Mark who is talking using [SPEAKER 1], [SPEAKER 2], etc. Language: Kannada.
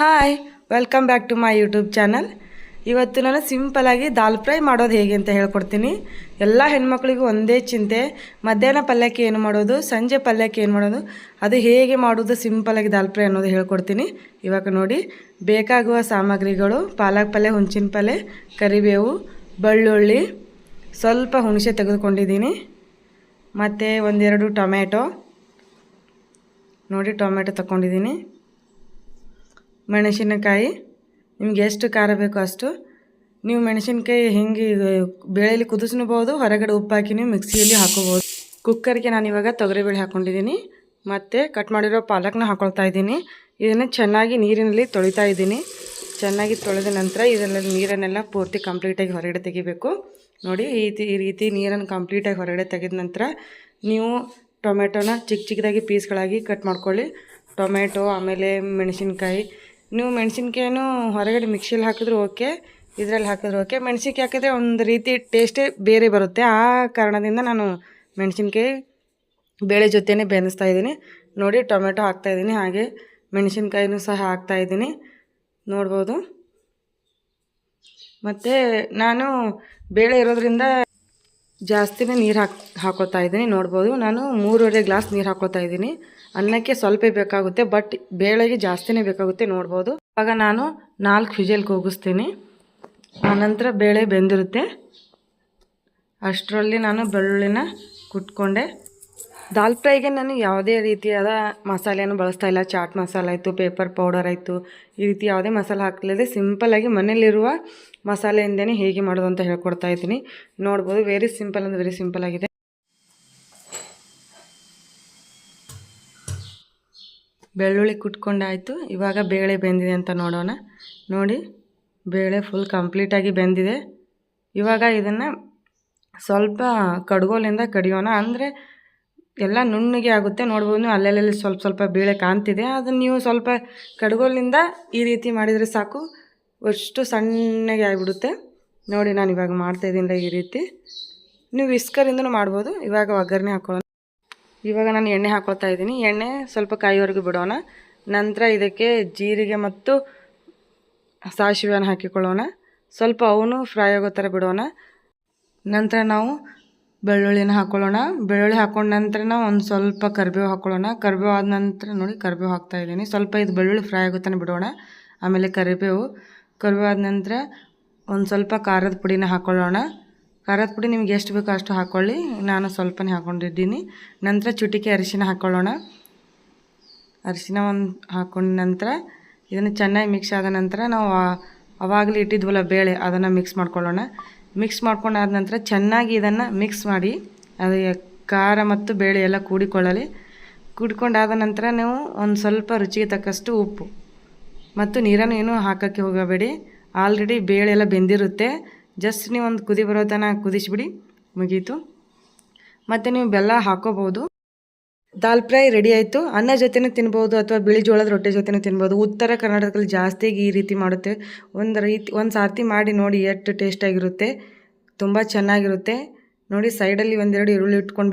[SPEAKER 1] Hi welcome back to my YouTube channel ಇವತ್ತು ನಾನು ಸಿಂಪಲಾಗಿ ದಾಲ್ ಫ್ರೈ ಮಾಡೋದು ಹೇಗೆ ಅಂತ ಹೇಳ್ಕೊಡ್ತೀನಿ. ಎಲ್ಲ ಹೆಣ್ಮಕ್ಳಿಗೂ ಒಂದೇ ಚಿಂತೆ, ಮಧ್ಯಾಹ್ನ ಪಲ್ಯಕ್ಕೆ ಏನು ಮಾಡೋದು, ಸಂಜೆ ಪಲ್ಯಕ್ಕೆ ಏನು ಮಾಡೋದು, ಅದು ಹೇಗೆ ಮಾಡೋದು ಸಿಂಪಲಾಗಿ ದಾಲ್ ಫ್ರೈ ಅನ್ನೋದು ಹೇಳ್ಕೊಡ್ತೀನಿ. ಇವಾಗ ನೋಡಿ, ಬೇಕಾಗುವ ಸಾಮಗ್ರಿಗಳು, ಪಾಲಕ್ ಪಲ್ಯ ಹುಂಚಿನ ಪಲ್ಯ, ಕರಿಬೇವು, ಬೆಳ್ಳುಳ್ಳಿ, ಸ್ವಲ್ಪ ಹುಣಸೆ ತೆಗೆದುಕೊಂಡಿದ್ದೀನಿ. ಮತ್ತು ಒಂದೆರಡು ಟೊಮ್ಯಾಟೊ. ನೋಡಿ ಟೊಮೆಟೊ ತಗೊಂಡಿದ್ದೀನಿ ಮೆಣಸಿನಕಾಯಿ. ನಿಮ್ಗೆ ಎಷ್ಟು ಖಾರ ಬೇಕೋ ಅಷ್ಟು. ನೀವು ಮೆಣಸಿನ್ಕಾಯಿ ಹೆಂಗೆ ಬೇಳೆಯಲ್ಲಿ ಕುದಿಸ್ಬೋದು ಹೊರಗಡೆ ಉಪ್ಪು ಹಾಕಿ ನೀವು ಮಿಕ್ಸಿಯಲ್ಲಿ ಹಾಕೋಬೋದು ಕುಕ್ಕರ್ಗೆ ನಾನು ಇವಾಗ ತೊಗರಿಬೇಳೆ ಹಾಕ್ಕೊಂಡಿದ್ದೀನಿ ಮತ್ತು ಕಟ್ ಮಾಡಿರೋ ಪಾಲಕ್ನ ಹಾಕೊಳ್ತಾ ಇದ್ದೀನಿ. ಇದನ್ನು ಚೆನ್ನಾಗಿ ನೀರಿನಲ್ಲಿ ತೊಳಿತಾ ಇದ್ದೀನಿ. ಚೆನ್ನಾಗಿ ತೊಳೆದ ನಂತರ ಇದರಲ್ಲಿ ನೀರನ್ನೆಲ್ಲ ಪೂರ್ತಿ ಕಂಪ್ಲೀಟಾಗಿ ಹೊರಗಡೆ ತೆಗಿಬೇಕು. ನೋಡಿ, ಈ ರೀತಿ ಈ ರೀತಿ ನೀರನ್ನು ಕಂಪ್ಲೀಟಾಗಿ ಹೊರಗಡೆ ತೆಗೆದ ನಂತರ ನೀವು ಟೊಮೆಟೊನ ಚಿಕ್ಕ ಚಿಕ್ಕದಾಗಿ ಪೀಸ್ಗಳಾಗಿ ಕಟ್ ಮಾಡ್ಕೊಳ್ಳಿ. ಟೊಮೆಟೊ, ಆಮೇಲೆ ಮೆಣಸಿನ್ಕಾಯಿ ನೀವು ಮೆಣಸಿನ್ಕಾಯಿನೂ ಹೊರಗಡೆ ಮಿಕ್ಸಿಲಿ ಹಾಕಿದ್ರು ಓಕೆ, ಇದರಲ್ಲಿ ಹಾಕಿದ್ರು ಓಕೆ. ಮೆಣಸಿನ್ಕಾಯಿ ಹಾಕಿದ್ರೆ ಒಂದು ರೀತಿ ಟೇಸ್ಟೇ ಬೇರೆ ಬರುತ್ತೆ. ಆ ಕಾರಣದಿಂದ ನಾನು ಮೆಣಸಿನ್ಕಾಯಿ ಬೇಳೆ ಜೊತೆನೇ ಬೆನಿಸ್ತಾ ಇದ್ದೀನಿ. ನೋಡಿ, ಟೊಮೆಟೊ ಹಾಕ್ತಾಯಿದ್ದೀನಿ ಹಾಗೆ ಮೆಣಸಿನ್ಕಾಯಿನೂ ಸಹ ಹಾಕ್ತಾಯಿದ್ದೀನಿ ನೋಡ್ಬೋದು. ಮತ್ತು ನಾನು ಬೇಳೆ ಇರೋದ್ರಿಂದ ಜಾಸ್ತಿನೇ ನೀರು ಹಾಕ್, ಹಾಕೋತಾ ಇದ್ದೀನಿ, ನೋಡ್ಬೋದು. ನಾನು ಮೂರುವರೆ ಗ್ಲಾಸ್ ನೀರು ಹಾಕೋತಾ ಇದ್ದೀನಿ. ಅನ್ನಕ್ಕೆ ಸ್ವಲ್ಪ ಬೇಕಾಗುತ್ತೆ, ಬಟ್ ಬೇಳೆಗೆ ಜಾಸ್ತಿನೇ ಬೇಕಾಗುತ್ತೆ, ನೋಡ್ಬೋದು. ಆಗ ನಾನು ನಾಲ್ಕು ವಿಜಲ್ ಕೂಗಿಸ್ತೀನಿ. ಆನಂತರ ಬೇಳೆ ಬೆಂದಿರುತ್ತೆ. ಅಷ್ಟರಲ್ಲಿ ನಾನು ಬೆಳ್ಳುಳ್ಳಿನ ಕುಟ್ಕೊಂಡೆ ದಾಲ್ ಫ್ರೈಗೆ ನಾನು ಯಾವುದೇ ರೀತಿಯಾದ ಮಸಾಲೆಯನ್ನು ಬಳಸ್ತಾ ಇಲ್ಲ. ಚಾಟ್ ಮಸಾಲ ಆಯಿತು, ಪೇಪರ್ ಪೌಡರ್ ಆಯಿತು, ಈ ರೀತಿ ಯಾವುದೇ ಮಸಾಲೆ ಹಾಕಲಿದೆ ಸಿಂಪಲ್ಲಾಗಿ ಮನೆಯಲ್ಲಿರುವ ಮಸಾಲೆಯಿಂದನೇ ಹೇಗೆ ಮಾಡೋದು ಅಂತ ಹೇಳ್ಕೊಡ್ತಾ ಇದ್ದೀನಿ. ನೋಡ್ಬೋದು ವೆರಿ ಸಿಂಪಲ್ ಅಂದರೆ ವೆರಿ ಸಿಂಪಲ್ ಆಗಿದೆ. ಬೆಳ್ಳುಳ್ಳಿ ಕುಟ್ಕೊಂಡಾಯಿತು ಇವಾಗ ಬೇಳೆ ಬೆಂದಿದೆ ಅಂತ ನೋಡೋಣ. ನೋಡಿ, ಬೇಳೆ ಫುಲ್ ಕಂಪ್ಲೀಟಾಗಿ ಬೆಂದಿದೆ. ಇವಾಗ ಇದನ್ನು ಸ್ವಲ್ಪ ಕಡ್ಗೋಲಿಂದ ಕಡಿಯೋಣ. ಅಂದರೆ ಎಲ್ಲ ನುಣ್ಣಗೆ ಆಗುತ್ತೆ. ನೋಡ್ಬೋದು ನೀವು ಅಲ್ಲಲ್ಲಲ್ಲಿ ಸ್ವಲ್ಪ ಸ್ವಲ್ಪ ಬೇಳೆ ಕಾಣ್ತಿದೆ. ಅದನ್ನು ನೀವು ಸ್ವಲ್ಪ ಕಡ್ಗೋಲಿಂದ ಈ ರೀತಿ ಮಾಡಿದರೆ ಸಾಕು. ಅಷ್ಟು ಸಣ್ಣಗೆ ಆಗಿಬಿಡುತ್ತೆ. ನೋಡಿ ನಾನು ಇವಾಗ ಮಾಡ್ತಾಯಿದ್ದೀನಿಲ್ಲ ಈ ರೀತಿ. ನೀವು ವಿಸ್ಕರಿಂದನೂ ಮಾಡ್ಬೋದು. ಇವಾಗ ಒಗ್ಗರಣೆ ಹಾಕೊಳ್ಳೋಣ. ಇವಾಗ ನಾನು ಎಣ್ಣೆ ಹಾಕೊಳ್ತಾ ಇದ್ದೀನಿ. ಎಣ್ಣೆ ಸ್ವಲ್ಪ ಕಾಯಿವರೆಗೂ ಬಿಡೋಣ. ನಂತರ ಇದಕ್ಕೆ ಜೀರಿಗೆ ಮತ್ತು ಸಾಸಿವೆಯನ್ನು ಹಾಕಿಕೊಳ್ಳೋಣ. ಸ್ವಲ್ಪ ಅವನು ಫ್ರೈ ಆಗೋ ಥರ ಬಿಡೋಣ. ನಂತರ ನಾವು ಬೆಳ್ಳುಳ್ಳಿನ ಹಾಕ್ಕೊಳ್ಳೋಣ ಬೆಳ್ಳುಳ್ಳಿ ಹಾಕೊಂಡ ನಂತರ ಒಂದು ಸ್ವಲ್ಪ ಕರಿಬೇವು ಹಾಕ್ಕೊಳ್ಳೋಣ ಕರಿಬೇವು ಆದ ನಂತರ ನೋಡಿ ಕರಿಬೇವು ಹಾಕ್ತಾ ಇದ್ದೀನಿ. ಸ್ವಲ್ಪ ಇದು ಬೆಳ್ಳುಳ್ಳಿ ಫ್ರೈ ಆಗುತ್ತಾನೆ ಬಿಡೋಣ. ಆಮೇಲೆ ಕರಿಬೇವು. ಕರಿಬೇವು ಆದ ನಂತರ ಒಂದು ಸ್ವಲ್ಪ ಖಾರದ ಪುಡಿನ ಹಾಕ್ಕೊಳ್ಳೋಣ ಖಾರದ ಪುಡಿ ನಿಮ್ಗೆ ಎಷ್ಟು ಬೇಕೋ ಅಷ್ಟು ಹಾಕ್ಕೊಳ್ಳಿ ನಾನು ಸ್ವಲ್ಪನೇ ಹಾಕ್ಕೊಂಡಿದ್ದೀನಿ ನಂತರ ಚುಟಿಕೆ ಅರಿಶಿನ ಹಾಕ್ಕೊಳ್ಳೋಣ ಅರಿಶಿನ ಒಂದು ಹಾಕೊಂಡ ನಂತರ ಇದನ್ನು ಚೆನ್ನಾಗಿ ಮಿಕ್ಸ್ ಆದ ನಂತರ ನಾವು ಅವಾಗಲೇ ಇಟ್ಟಿದ್ವಲ್ಲ ಬೇಳೆ, ಅದನ್ನು ಮಿಕ್ಸ್ ಮಾಡ್ಕೊಳ್ಳೋಣ. ಮಿಕ್ಸ್ ಮಾಡ್ಕೊಂಡಾದ ನಂತರ ಚೆನ್ನಾಗಿ ಇದನ್ನು ಮಿಕ್ಸ್ ಮಾಡಿ, ಅದು ಖಾರ ಮತ್ತು ಬೇಳೆ ಎಲ್ಲ ಕೂಡಿಕೊಳ್ಳಲಿ. ಕೂಡಿಕೊಂಡಾದ ನಂತರ ನೀವು ಒಂದು ಸ್ವಲ್ಪ ರುಚಿಗೆ ತಕ್ಕಷ್ಟು ಉಪ್ಪು ಮತ್ತು ನೀರನ್ನು ಏನೂ ಹಾಕೋಕ್ಕೆ ಹೋಗಬೇಡಿ. ಆಲ್ರೆಡಿ ಬೇಳೆ ಎಲ್ಲ ಬೆಂದಿರುತ್ತೆ. ಜಸ್ಟ್ ನೀವು ಒಂದು ಕುದಿ ಬರೋ ತನಕ ಕುದಿಸಿಬಿಡಿ. ಮುಗೀತು. ಮತ್ತು ನೀವು ಬೆಲ್ಲ ಹಾಕೋಬೋದು ದಾಲ್ ಫ್ರೈ ರೆಡಿ ಆಯಿತು. ಅನ್ನ ಜೊತೆನೂ ತಿನ್ಬೋದು ಅಥವಾ ಬಿಳಿ ಜೋಳದ ರೊಟ್ಟಿ ಜೊತೆನೂ ತಿನ್ಬೋದು. ಉತ್ತರ ಕರ್ನಾಟಕದಲ್ಲಿ ಜಾಸ್ತಿಯಾಗಿ ಈ ರೀತಿ ಮಾಡುತ್ತೆ. ಒಂದು ರೀತಿ, ಒಂದು ಸಾರ್ತಿ ಮಾಡಿ ನೋಡಿ ಎಷ್ಟು ಟೇಸ್ಟಾಗಿರುತ್ತೆ ತುಂಬ ಚೆನ್ನಾಗಿರುತ್ತೆ. ನೋಡಿ ಸೈಡಲ್ಲಿ ಒಂದೆರಡು ಈರುಳ್ಳಿ ಇಟ್ಕೊಂಡು